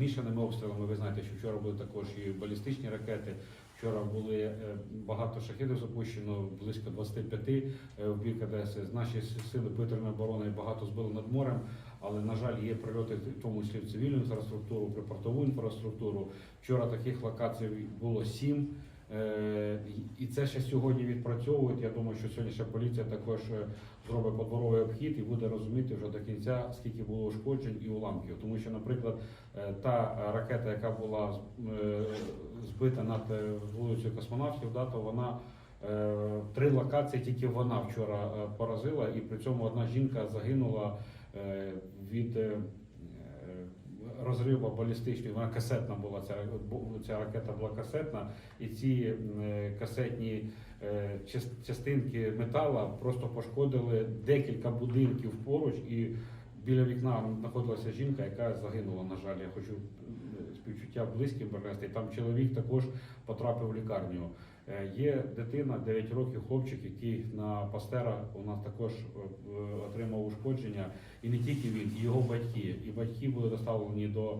змішаними обстрілами. Ви знаєте, що вчора були також і балістичні ракети. Вчора були е, багато шахідів запущено, близько 25 е, в бік Одеси. Наші сили повітряної оборони багато збили над морем, але на жаль, є прильоти в тому числі в цивільну інфраструктуру, припортову інфраструктуру. Вчора таких локацій було сім. Е, і- це ще сьогодні відпрацьовують. Я думаю, що сьогодні ще поліція також е, зробить подворовий обхід і буде розуміти вже до кінця, скільки було ушкоджень і уламків. Тому що, наприклад, е, та ракета, яка була збита над вулицею космонавтів, да, то вона три локації тільки вона вчора поразила, і при цьому одна жінка загинула від. Е, балістичний, вона касетна була ця, ця ракета була касетна, і ці е, касетні е, частинки метала просто пошкодили декілька будинків поруч, і біля вікна знаходилася жінка, яка загинула. На жаль, я хочу е, співчуття близьким принести. Там чоловік також потрапив в лікарню. Е, Є дитина 9 років, хлопчик, який на пастера у нас також е, отримав ушкодження, і не тільки він, і його батьки. І батьки були доставлені до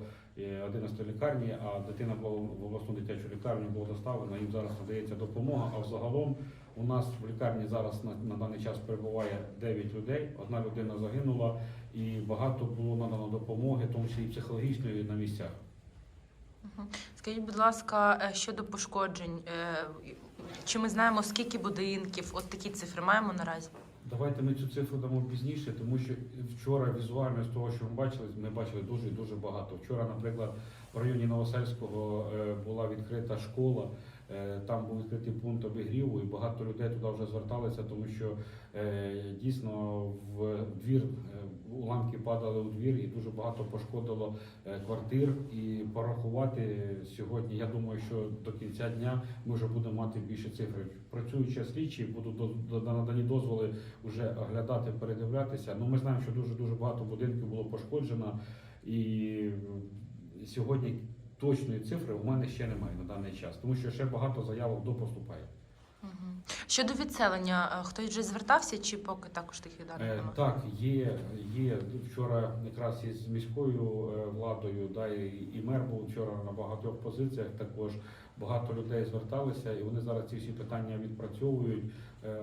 11 лікарні, а дитина була в обласну дитячу лікарню була доставлена. Їм зараз надається допомога. А взагалом у нас в лікарні зараз на, на даний час перебуває 9 людей. Одна людина загинула, і багато було надано допомоги, тому числі і психологічної на місцях. Скажіть, будь ласка, е, щодо пошкоджень, е, чи ми знаємо, скільки будинків? От такі цифри маємо наразі? Давайте ми цю цифру дамо пізніше, тому що вчора візуально з того, що ми бачили, ми бачили дуже і дуже багато. Вчора, наприклад, в районі Новосельського е, була відкрита школа, там був відкритий пункт обігріву, і багато людей туди вже зверталися, тому що е, дійсно в двір е, уламки падали у двір, і дуже багато пошкодило е, квартир. І порахувати сьогодні, я думаю, що до кінця дня ми вже будемо мати більше цифри. Працюючи слідчі, будуть надані дозволи вже оглядати, передивлятися. Ну, ми знаємо, що дуже дуже багато будинків було пошкоджено, і сьогодні точної цифри у мене ще немає на даний час, тому що ще багато заявок допоступає. Щодо відселення, е, хтось вже звертався, чи поки також таких даних Е, немає? так, є, є вчора якраз із міською е, владою, да, і, і мер був вчора на багатьох позиціях. Також багато людей зверталися, і вони зараз ці всі питання відпрацьовують,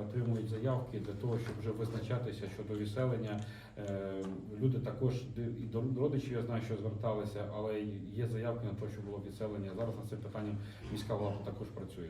отримують заявки для того, щоб вже визначатися щодо відселення. Люди також і до родичів я знаю, що зверталися, але є заявки на те, що було відселення. Зараз над цим питанням міська влада також працює.